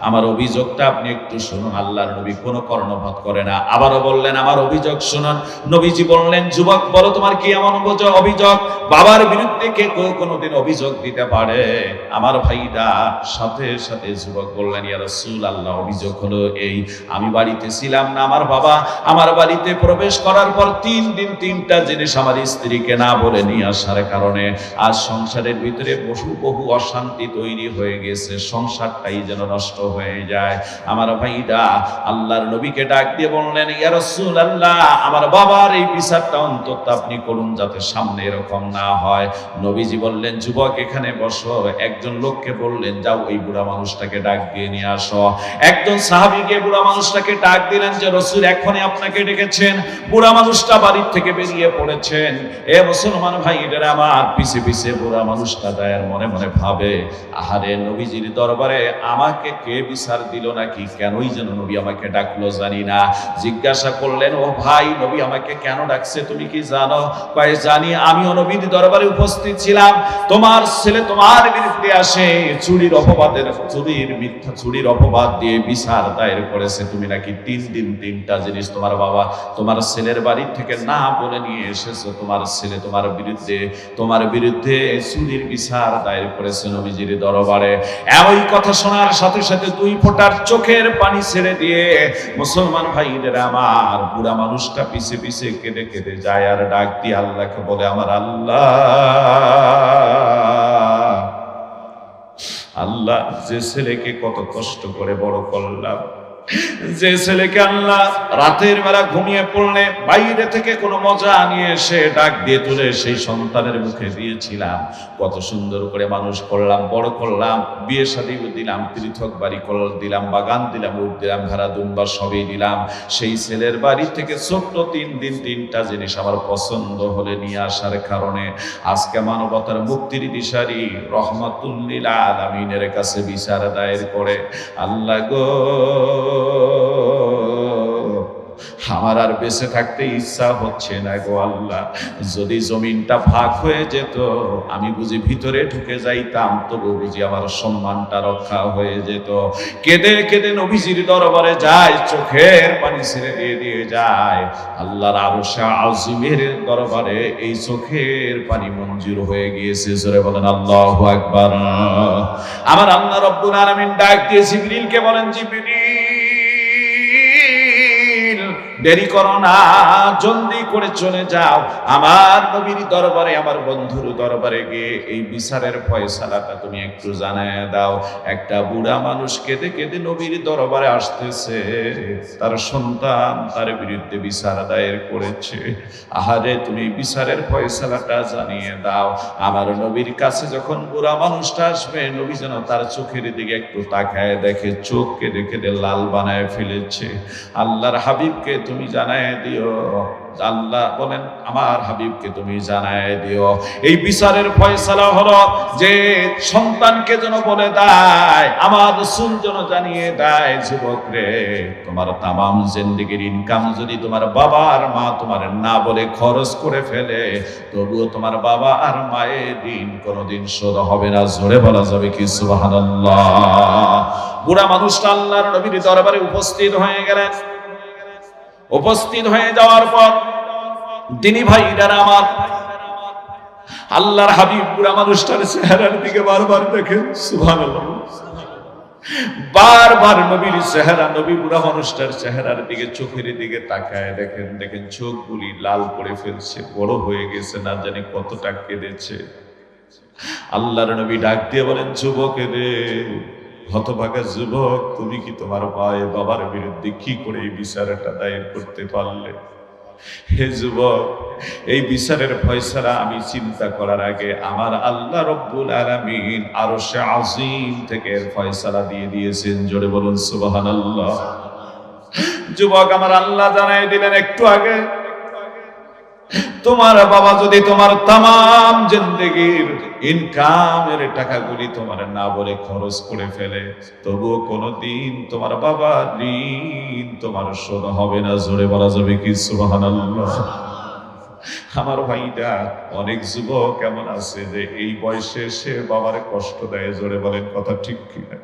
আমার অভিযোগটা আপনি একটু শুনুন, আল্লাহর নবী কোনো কর্ণপাত করে না। আবারও বললেন, আমার অভিযোগ শুনুন। নবীজি বললেন, যুবক, বলো তোমার কি এমন অভিযোগ- বাবার বিরুদ্ধে কে, কোনোদিন অভিযোগ দিতে পারে? আমার ভাইরা সাথে সাথে যুবক বললেন, ইয়া রাসূলুল্লাহ, অভিযোগ হলো এই, আমি বাড়িতে ছিলাম না, আমার বাবা আমার বাড়িতে প্রবেশ করার পর তিন দিন তিনটা জিনিস আমার স্ত্রীকে না বলে নিয়ে আসার কারণে আজ সংসারের ভিতরে বহু বহু অশান্তি তৈরি হয়ে গেছে। সংসারটাই যেন নষ্ট হয়ে যায়। আমার ভাইরা, আল্লাহর নবীকে ডাক দিয়ে বললেন, ইয়া রাসূলুল্লাহ, আমার বাবার এই বিচারটা অন্তত আপনি করুন যাতে সামনে এরকম না হয়। নবীজি বললেন, যুবক, এখানে বসো। একজন লোককে বললেন, যাও ওই বুড়া মানুষটাকে ডাক দিয়ে নিয়ে আসো। একজন সাহাবীকে বুড়া মানুষটাকে ডাক দিলেন যে, রসুল, এখনই আপনাকে ডেকেছেন। বুড়া মানুষটা বাড়ির থেকে বেরিয়ে পড়েছেন। এ মুসলমান ভাইরা আমার পিছে পিছে বুড়া মানুষটা, দায়ের মনে মনে ভাবে। আহারে নবীজির দরবারে আমাকে কে বিচার দিল নাকি? কেনই যেন নবী আমাকে ডাকলো জানি না। জিজ্ঞাসা করলেন, ও ভাই, নবী আমাকে কেন ডাকছে তুমি কি জানো? কয়, জানি, আমিও নবীর দরবারে উপস্থিত ছিলাম। তোমার ছেলে তোমার বিরুদ্ধে আসে, চুরির অপবাদের, চুরির মিথ্যা, চুরির অপবাদ দিয়ে বিচার দায়ের করেছে। তুমি নাকি তিন দিন তিনটা জিনিস তোমার বাবা, তোমার ছেলের বাড়ি থেকে না বলে নিয়ে এসেছ? তোমার ছেলে তোমার বিরুদ্ধে তোমার বিরুদ্ধে চুরির বিচার দায়ের করেছে নবীজির দরবারে। ওই কথা শোনার সাথে সাথে দুই ফোটার চোখের পানি ছেড়ে দিয়ে মুসলমান ভাইদের আমার বুড়া মানুষটা পিছে পিছে কেঁদে কেঁদে যায় আর ডাক দিয়ে আল্লাহকে বলে, আমার আল্লাহ। আল্লাহ যে ছেলেকে কত কষ্ট করে বড় করলাম। যে ছেলেকে আল্লাহ রাতের বেলা ঘুমিয়ে পড়লে বাইরে থেকে কোনো মজা নিয়ে এসে ডাক দিয়ে তুলে সেই সন্তানের মুখে দিয়েছিলাম। কত সুন্দর করে মানুষ করলাম, বড় করলাম, বিয়ে শাদী দিলাম, পৃথক বাড়ি কল দিলাম, বাগান দিলাম উঠ দিলাম ভাড়া দুম্বা সবই দিলাম। সেই ছেলের বাড়ি থেকে ছোট্ট তিন দিন তিনটা জিনিস আমার পছন্দ হলে নিয়ে আসার কারণে আজকে মানবতার মুক্তির দিশারি রহমাতুল্লিল আলামিনের কাছে বিচার দায়ের করে। আল্লাহ গো আমার আর বেঁচে থাকতে ইচ্ছা হচ্ছে না গো আল্লাহ। যদি জমিনটা ভাগ হয়ে যেত, আমি বুঝি ভিতরে ঢুকে যাইতাম, তবু বুঝি আমার সম্মানটা রক্ষা হয়ে যেত। কেঁদে কেঁদে নবীজির দরবারে যায়, চোখের পানি ছেড়ে দিয়ে দিয়ে যায়। আল্লাহর আরশা আজিমের দরবারে এই চোখের পানি মঞ্জুর হয়ে গিয়েছে, জোরে বলেন আল্লাহ আকবার। আমার আল্লাহ রব্বুল আলামিন ডাক দিয়ে জিবরিলকে বলেন, জিবরিল! দেরি করো না, জলদি করে চলে যাও। আমার নবীর দরবারে, আমার বন্ধুর দরবারে গিয়ে এই বিচারের ফয়সালাটা তুমি একটু জানায় দাও। একটা বুড়া মানুষ কেঁদে কেঁদে নবীর দরবারে আসতেছে। তার সন্তান তার বিরুদ্ধে বিচার দায়ের করেছে। আহারে, তুমি বিচারের ফয়সালাটা জানিয়ে দাও। আমার নবীর কাছে যখন বুড়া মানুষটা আসবে, নবী যেন তার চোখের দিকে একটু তাকায় দেখে, চোখ কেঁদে কেঁদে লাল বানায় ফেলেছে। আল্লাহর হাবিবকে তুমি জানায় দিও। আল্লাহ বলেন, আমার হাবিবকে তুমি জানায় দিও। এই বিচারের ফয়সালা হলো যে সন্তানকে যেন বলে দেয়, আমার রসুল যেন জানিয়ে দেয়, যুবক রে, তোমার তামাম জিন্দিগির ইনকাম যদি তোমার বাবা আর মা তোমার না বলে খরচ করে ফেলে, তবুও তোমার বাবা আর মায়ের ঋণ কোনোদিন শোধ হবে না। জোরে বলা যাবে কি? সুবহানাল্লাহ। বুড়া মানুষটা আল্লাহর নবীর দরবারে উপস্থিত হয়ে গেলেন। উপস্থিত হয়ে যাওয়ার পর তিনি ভাইরা আমার আল্লাহর হাবিব বুড়া মানুষটার চেহারার দিকে বারবার দেখেন, সুবহানাল্লাহ। বারবার নবীর চেহারা নবী বুড়া মানুষটার চেহারার দিকে, চোখের দিকে তাকায় দেখেন দেখেন চোখগুলি লাল করে ফেলছে, বড় হয়ে গেছে, না জানি কতটা কেঁদেছে। আল্লাহর নবী ডাক দিয়ে বলেন যুবক রে হতভাগা যুবক, তুমি কি তোমার মায়ের বাবার বিরুদ্ধে কি করে এই বিচারটা দায়ের করতে পারলে? হে যুবক, এই বিচারের ফয়সালা আমি চিন্তা করার আগে আমার আল্লাহ রব্বুল আলামিন আরও সে আজিম থেকে এর ফয়সালা দিয়ে দিয়েছেন। জোরে বলুন, সুবহানাল্লাহ। যুবক, আমার আল্লাহ জানাই দিলেন একটু আগে। তোমার বাবা যদি তোমার তাম জিন্দগির ইনকামের টাকাগুলি তোমার না বলে খরচ করে ফেলে, তবুও কোনোদিন তোমার বাবা ঋণ তোমার শোধ হবে না। জোরে বলা যাবে কি? সুবহানাল্লাহ। আমার ভাইটা অনেক যুবক এমন আছে যে এই বয়সে সে বাবারে কষ্ট দেয়, জোরে বলেন কথা ঠিক কিনা?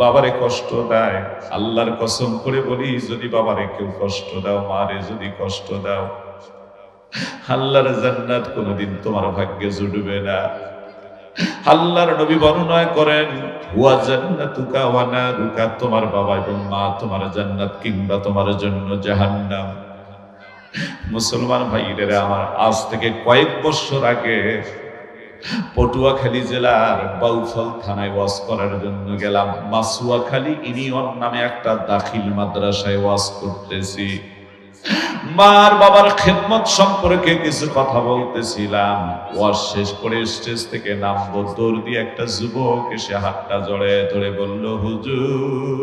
বাবারে কষ্ট দেয়, আল্লাহর কসম করে বলি, যদি বাবারে কেউ কষ্ট দাও, মারে যদি কষ্ট দাও আল্লাহর জান্নাত কোনোদিন তোমার ভাগ্যে জুটবে না। আল্লাহর নবী বর্ণনা করেন, হুয়া জান্নাতুকা ওয়া নারুকা তোমার বাবা এবং মা তোমার জান্নাত কিংবা তোমার জন্য জাহান্নাম। মুসলমান ভাইরা আমার আজ থেকে কয়েক বছর আগে পটুয়াখালী জেলার বাউফল থানায় ওয়াজ করার জন্য গেলাম। মাসুয়াখালী ইনিয়ন নামে একটা দাখিল মাদ্রাসায় ওয়াজ করতেছি। মার বাবার খেদমত সম্পর্কে কিছু কথা বলতেছিলাম। ওয়াজ শেষ করে স্টেজ থেকে নামবো। দৌড় দিয়ে একটা যুবক এসে হাতটা জড়ে ধরে বলল, হুজুর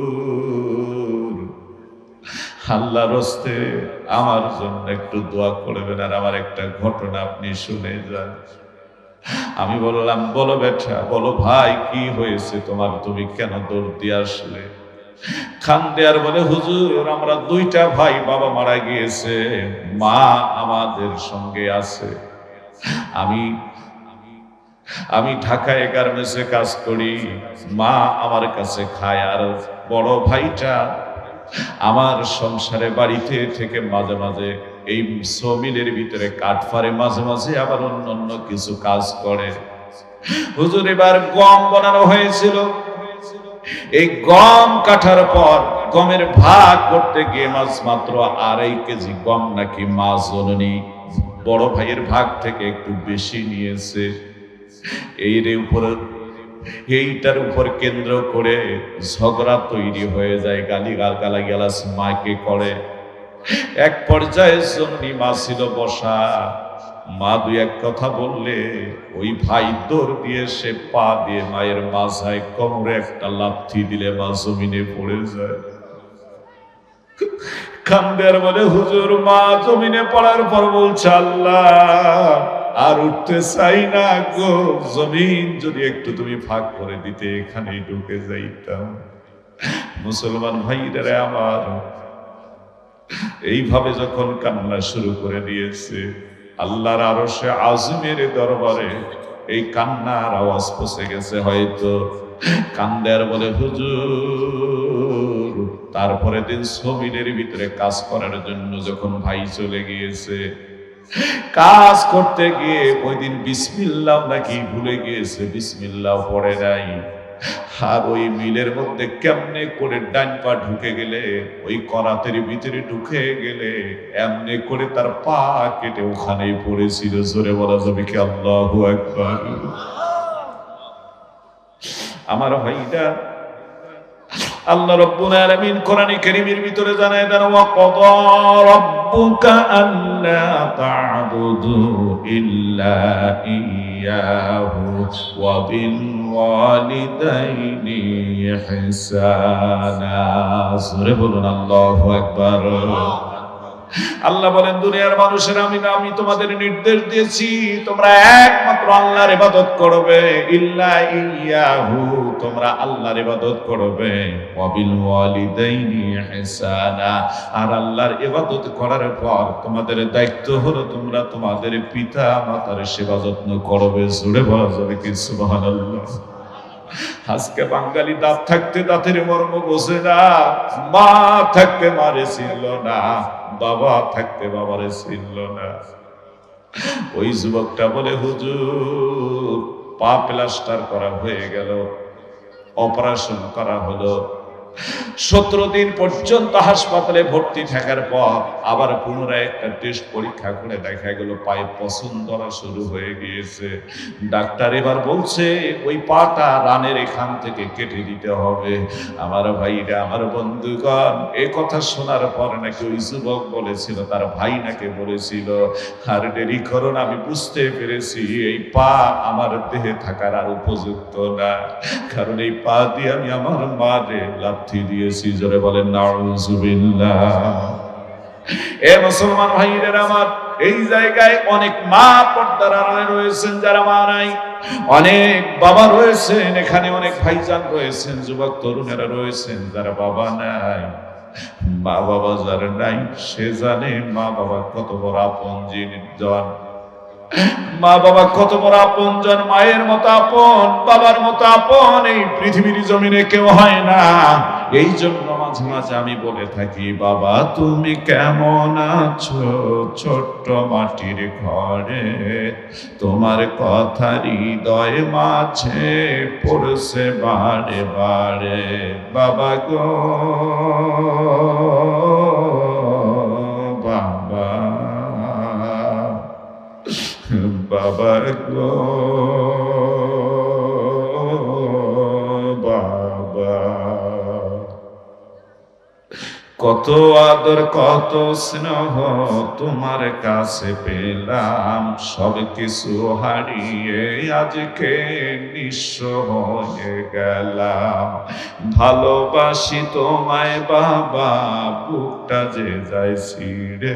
আল্লাহ রস্তে আমার জন্য একটু দোয়া করবেন আর আমার একটা ঘটনা আপনি শুনে যান। আমি বললাম, বলো বেটা, বলো ভাই, কি হয়েছে তোমার? তুমি কেন দৌড় দিয়ে আসলে? খান দেয়ার বলে, হুজুর, আমরা দুইটা ভাই বাবা মারা গিয়েছে, মা আমাদের সঙ্গে আছে। আমি আমি ঢাকায় গার্মেন্টসে কাজ করি, মা আমার কাছে খায়, আর বড় ভাইটা আমার সংসারে বাড়িতে থেকে মাঝে মাঝে এই সমিলের ভিতরে কাঠ ফারে মাঝে মাঝে আবার অন্য অন্য কিছু কাজ করে। হুজুর, এবার গম বানানো হয়েছিল। এই গম কাঠার পর গমের ভাগ করতে গিয়ে মাছ মাত্র আড়াই কেজি গম নাকি মাছ জননী। বড় ভাইয়ের ভাগ থেকে একটু বেশি নিয়েছে। এই রে উপরে, এইটার উপর কেন্দ্র করে ঝগড়া তৈরি হয়ে যায় গালি গাল গালা গেলাস মাকে করে। এক পর্যায়ে জননী মা ছিল বসা। মা দুই এক কথা বললে, ওই ভাই দৌড় দিয়ে সে পা দিয়ে মায়ের মাথায় কোমরে একটা লাথি দিলে মা জমিনে পড়ে যায়। কান্দের বলে, হুজুর, মা জমিনে পড়ার পর বলছে, আল্লাহ, আর উঠতে চাই না গো। জমিন যদি একটু তুমি ফাঁক করে দিতে, এখানেই ঢুকে যাইতাম। মুসলমান ভাইরা আমার, এইভাবে যখন কান্না শুরু করে দিয়েছে আল্লাহর আরও সে আজমের দরবারে এই কান্নার আওয়াজ পৌঁছে গেছে হয়তো। কান্দার বলে, হুজুর, তারপরে দিন সবিনের ভিতরে কাজ করার জন্য যখন ভাই চলে গিয়েছে, কাজ করতে গিয়ে ওই দিন বিসমিল্লাহ নাকি ভুলে গিয়েছে, বিসমিল্লাহ পড়ে নাই। আর ওই মিলের মধ্যে কেমনে করে ডান পা ঢুকে গেলে, ওই করাতের ভিতরে ঢুকে গেলে, এমনি করে তার পা কেটে ওখানেই পড়েছিল। জোরে বলা যাবে কি আল্লাহ একবার আমার ভাইটা আল্লাহ রব্বুল আলামিন কোরআনে কারীমের ভিতরে জানায় দেন, ওয়া কদা রাব্বুকা আল্লা তা'বুদু ইল্লা ইয়াহু ওয়া বিল ওয়ালিদাইনি ইহসানা। সূরা বলুন, আল্লাহু আকবার। আল্লাহ বলেন, দুনিয়ার মানুষের আমি না, আমি তোমাদের নির্দেশ দিয়েছি, তোমরা একমাত্র আল্লাহর ইবাদত করবে। ইল্লা ইয়াহু, তোমরা আল্লাহর ইবাদত করবে। ওয়াবিল ওয়ালিদাইনি ইহসানা, আর আল্লাহর ইবাদত করার পর তোমাদের দায়িত্ব হলো, তোমরা তোমাদের পিতা মাতার সেবা যত্ন করবে। জুড়ে বলা যাবে কি সুবহানাল্লাহ? আজকে বাঙালি দাঁত থাকতে দাঁতের মর্ম বোঝে না, মা থাকতে মারে ছিল না, বাবা থাকতে বাবারে ছিল না। ওই যুবকটা বলে, হুজুর, পা প্লাস্টার করা হয়ে গেল, অপারেশন করা হলো। সতেরো দিন পর্যন্ত হাসপাতালে ভর্তি থাকার পর আবার পুনরায় একটা টেস্ট পরীক্ষা করে দেখা গেল পায়ে পছন্দ ধরা শুরু হয়ে গিয়েছে। ডাক্তার এবার বলছে, ওই পাটা রানের এখান থেকে কেটে দিতে হবে। আমার ভাইরা, আমার বন্ধুগণ, এ কথা শোনার পর নাকি ওই যুবক বলেছিল, তার ভাই নাকি বলেছিল, আর দেরি করুন আমি বুঝতে পেরেছি, এই পা আমার দেহে থাকার আর উপযুক্ত না। কারণ এই পা দিয়ে আমি আমার মারে লাথি দিয়েছি, জোরে বলেন, নাউজুবিল্লাহ। এ মুসলমান ভাইদের আমার, এই জায়গায় অনেক মা পর্দার রয়েছেন, যারা মা নাই। অনেক বাবা রয়েছেন, এখানে অনেক ভাইজান রয়েছেন, যুবক তরুণেরা রয়েছেন, যারা বাবা নাই। মা বাবা যারা নাই, সে জানে মা বাবা কত বড় আপন, জিনিস জন মা বাবা কত বড় আপন জন মায়ের মতো আপন, বাবার মতো আপন, এই পৃথিবীর জমিনে কেউ হয় না। এই জন্য মাঝে মাঝে আমি বলে থাকি, বাবা, তুমি কেমন আছো? ছোট্ট মাটির ঘরে তোমার কথা হৃদয় মাঝে পড়ছে বারে বারে। বাবা গো বাবা বাবা কত আদর, কত স্নেহ তোমার কাছে পেলাম। সব কিছু হারিয়ে আজকে নিঃস্ব হয়ে গেলাম। ভালোবাসি তোমায় বাবা, বুকটা যে যায় ছিড়ে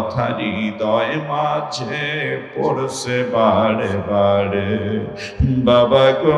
হৃদয় মাঝে পড়ছে বারে বারে। বাবা গো।